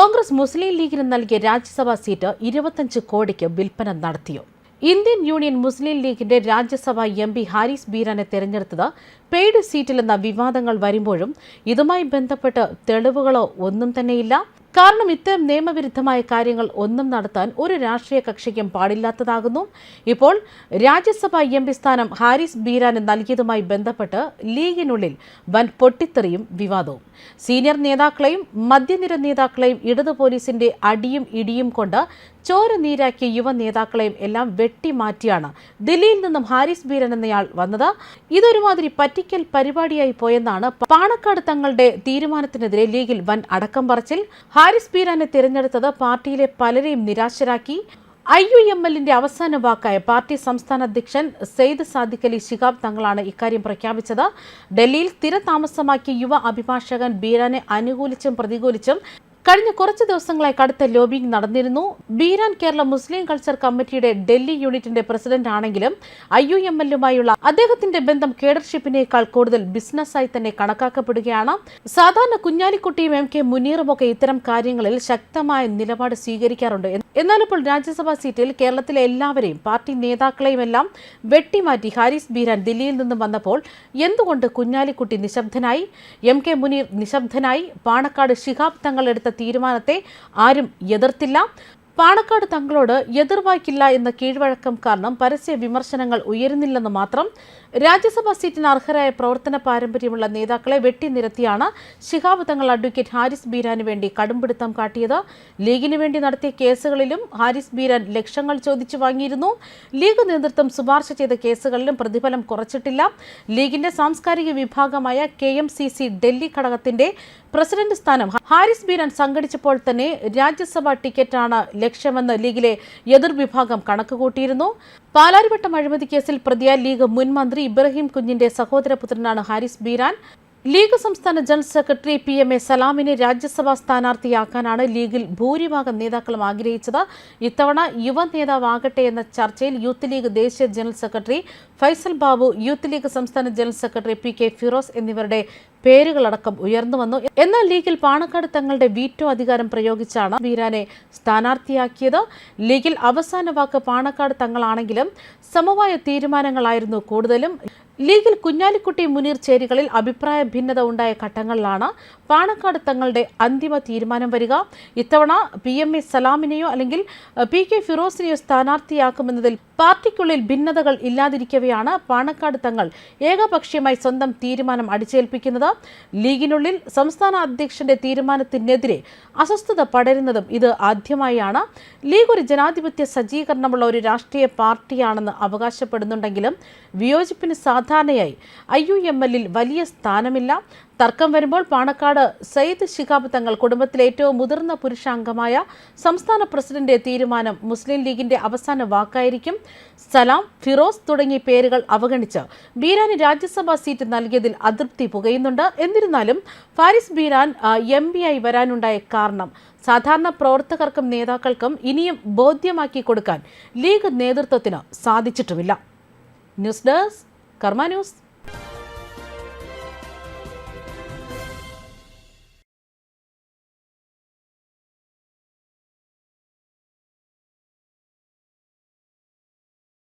കോൺഗ്രസ് മുസ്ലിം ലീഗിന് നൽകിയ രാജ്യസഭാ സീറ്റ് ഇരുപത്തഞ്ച് കോടിക്ക് വിൽപ്പന നടത്തിയോ? ഇന്ത്യൻ യൂണിയൻ മുസ്ലിം ലീഗിന്റെ രാജ്യസഭാ എം പി ഹാരിസ് ബീരാനെ തെരഞ്ഞെടുത്തത് പെയ്ഡ് സീറ്റിലെന്ന വിവാദങ്ങൾ വരുമ്പോഴും ഇതുമായി ബന്ധപ്പെട്ട് തെളിവുകളോ ഒന്നും തന്നെയില്ല. കാരണം ഇത്തരം നിയമവിരുദ്ധമായ കാര്യങ്ങൾ ഒന്നും നടത്താൻ ഒരു രാഷ്ട്രീയ കക്ഷിക്കും പാടില്ലാത്തതാകുന്നു. ഇപ്പോൾ രാജ്യസഭ എം പി സ്ഥാനം ഹാരിസ് ബീരാന് നൽകിയതുമായി ബന്ധപ്പെട്ട് ലീഗിനുള്ളിൽ വൻ പൊട്ടിത്തെറിയും വിവാദവും. സീനിയർ നേതാക്കളെയും മധ്യനിര നേതാക്കളെയും ഇടതു പോലീസിന്റെ അടിയും ഇടിയും കൊണ്ട് ചോര നീരാക്കിയ യുവ നേതാക്കളെയും എല്ലാം വെട്ടിമാറ്റിയാണ് ദില്ലിയിൽ നിന്നും ഹാരിസ് ബീരൻ എന്നയാൾ വന്നത്. ഇതൊരുമാതിരി പറ്റിക്കൽ പരിപാടിയായി പോയെന്നാണ് പാണക്കാട് തങ്ങളുടെ തീരുമാനത്തിനെതിരെ ലീഗിൽ വൻ അടക്കം പറച്ചിൽ. ഹാരിസ് ബീരാനെ തിരഞ്ഞെടുത്തത് പാർട്ടിയിലെ പലരെയും നിരാശരാക്കി. ഐ യു എം എല്ലിന്റെ അവസാന വാക്കായ പാർട്ടി സംസ്ഥാന അധ്യക്ഷൻ സെയ്ദ് സാദിഖ് അലി ശിഹാബ് തങ്ങളാണ് ഇക്കാര്യം പ്രഖ്യാപിച്ചത്. ഡൽഹിയിൽ സ്ഥിരതാമസമാക്കിയ യുവ അഭിഭാഷകൻ ബീരാനെ അനുകൂലിച്ചും പ്രതികൂലിച്ചും കഴിഞ്ഞ കുറച്ച് ദിവസങ്ങളായി കടുത്ത ലോബിംഗ് നടന്നിരുന്നു. ബീരാൻ കേരള മുസ്ലിം കൾച്ചർ കമ്മിറ്റിയുടെ ഡൽഹി യൂണിറ്റിന്റെ പ്രസിഡന്റ് ആണെങ്കിലും ഐ യു എം എല്ലുമായുള്ള അദ്ദേഹത്തിന്റെ ബന്ധം കേഡർഷിപ്പിനേക്കാൾ കൂടുതൽ ബിസിനസ്സായി തന്നെ കണക്കാക്കപ്പെടുകയാണ്. സാധാരണ കുഞ്ഞാലിക്കുട്ടിയും എം കെ മുനീറുമൊക്കെ ഇത്തരം കാര്യങ്ങളിൽ ശക്തമായ നിലപാട് സ്വീകരിക്കാറുണ്ട്. എന്നാൽ ഇപ്പോൾ രാജ്യസഭാ സീറ്റിൽ കേരളത്തിലെ എല്ലാവരെയും പാർട്ടി നേതാക്കളെയും എല്ലാം വെട്ടിമാറ്റി ഹാരിസ് ബീരാൻ ദില്ലിയിൽ നിന്നും വന്നപ്പോൾ എന്തുകൊണ്ട് കുഞ്ഞാലിക്കുട്ടി നിശബ്ദനായി എം കെ മുനീർ നിശബ്ദനായി പാണക്കാട് ശിഹാബ് തങ്ങൾ എടുത്ത തീരുമാനത്തെ ആരും എതിർത്തില്ല. പാണക്കാട് തങ്ങളോട് എതിർവായ്ക്കില്ല എന്ന കീഴ്വഴക്കം കാരണം പരസ്യ വിമർശനങ്ങൾ ഉയരുന്നില്ലെന്ന് മാത്രം രാജ്യസഭാ സീറ്റിന് അർഹരായ പ്രവർത്തന പാരമ്പര്യമുള്ള നേതാക്കളെ വെട്ടിനിരത്തിയാണ് ശിഹാബ് തങ്ങൾ അഡ്വക്കേറ്റ് ഹാരിസ് ബീരാന് വേണ്ടി കടുംപിടുത്തം കാട്ടിയത്. ലീഗിന് വേണ്ടി നടത്തിയ കേസുകളിലും ഹാരിസ് ബീരാൻ ലക്ഷങ്ങൾ ചോദിച്ചു വാങ്ങിയിരുന്നു. ലീഗ് നേതൃത്വം ശുപാർശ ചെയ്ത കേസുകളിലും പ്രതിഫലം കുറച്ചിട്ടില്ല. ലീഗിന്റെ സാംസ്കാരിക വിഭാഗമായ കെ ഡൽഹി ഘടകത്തിന്റെ പ്രസിഡന്റ് സ്ഥാനം ഹാരിസ് ബീരൻ സംഘടിച്ചപ്പോൾ തന്നെ രാജ്യസഭാ ടിക്കറ്റാണ് ലക്ഷ്യമെന്ന് ലീഗിലെ എതിർവിഭാഗം കണക്കുകൂട്ടിയിരുന്നു. പാലാരിവട്ടം അഴിമതി കേസിൽ പ്രതിയായ ലീഗ് മുൻ മന്ത്രി ഇബ്രാഹിം കുഞ്ഞിന്റെ സഹോദരപുത്രനാണ് ഹാരിസ് ബീരാൻ ലീഗ് സംസ്ഥാന general secretary P M A സലാമിനെ രാജ്യസഭാ സ്ഥാനാർത്ഥിയാക്കാനാണ് ലീഗിൽ ഭൂരിഭാഗം നേതാക്കളും ആഗ്രഹിച്ചത്. ഇത്തവണ യുവ നേതാവാകട്ടെ എന്ന ചർച്ചയിൽ യൂത്ത് ലീഗ് ദേശീയ general secretary Faisal Babu youth league സംസ്ഥാന general secretary P K Firoz എന്നിവരുടെ പേരുകളടക്കം ഉയർന്നു വന്നു. എന്നാൽ ലീഗിൽ പാണക്കാട് തങ്ങളുടെ വീറ്റോ അധികാരം പ്രയോഗിച്ചാണ് ബീരാനെ സ്ഥാനാർത്ഥിയാക്കിയത്. ലീഗിൽ അവസാന വാക്ക് പാണക്കാട് തങ്ങളാണെങ്കിലും സമവായ തീരുമാനങ്ങളായിരുന്നു കൂടുതലും. ലീഗിൽ കുഞ്ഞാലിക്കുട്ടി മുനീർ ചേരികളിൽ അഭിപ്രായ ഭിന്നത ഉണ്ടായ ഘട്ടങ്ങളിലാണ് പാണക്കാട് തങ്ങളുടെ അന്തിമ തീരുമാനം വരിക. ഇത്തവണ പി എം എ സലാമിനെയോ അല്ലെങ്കിൽ പി കെ ഫിറോസിനെയോ സ്ഥാനാർത്ഥിയാക്കുമെന്നതിൽ പാർട്ടിക്കുള്ളിൽ ഭിന്നതകൾ ഇല്ലാതിരിക്കവെയാണ് പാണക്കാട് തങ്ങൾ ഏകപക്ഷീയമായി സ്വന്തം തീരുമാനം അടിച്ചേൽപ്പിക്കുന്നത്. ലീഗിനുള്ളിൽ സംസ്ഥാന അധ്യക്ഷന്റെ തീരുമാനത്തിനെതിരെ അസ്വസ്ഥത പടരുന്നതും ഇത് ആദ്യമായാണ്. ലീഗ് ഒരു ജനാധിപത്യ സജ്ജീകരണമുള്ള ഒരു രാഷ്ട്രീയ പാർട്ടിയാണെന്ന് അവകാശപ്പെടുന്നുണ്ടെങ്കിലും വിയോജിപ്പിന് സാധാരണയായി ഐ യു എം എല്ലിൽ വലിയ സ്ഥാനമില്ല. തർക്കം വരുമ്പോൾ പാണക്കാട് സയ്യിദ് ശിഹാബ് തങ്ങൾ കുടുംബത്തിലെ ഏറ്റവും മുതിർന്ന പുരുഷാംഗമായ സംസ്ഥാന പ്രസിഡന്റ് തീരുമാനം മുസ്ലിം ലീഗിന്റെ അവസാന വാക്കായിരിക്കും. സലാം ഫിറോസ് തുടങ്ങിയ പേരുകൾ അവഗണിച്ച് ബീരാന് രാജ്യസഭാ സീറ്റ് നൽകിയതിൽ അതൃപ്തി പുകയുന്നുണ്ട്. എന്നിരുന്നാലും ഫാരിസ് ബീരാൻ എം പി ആയി വരാനുണ്ടായ കാരണം സാധാരണ പ്രവർത്തകർക്കും നേതാക്കൾക്കും ഇനിയും ബോധ്യമാക്കി കൊടുക്കാൻ ലീഗ് നേതൃത്വത്തിന് സാധിച്ചിട്ടുമില്ല. News desk Karma news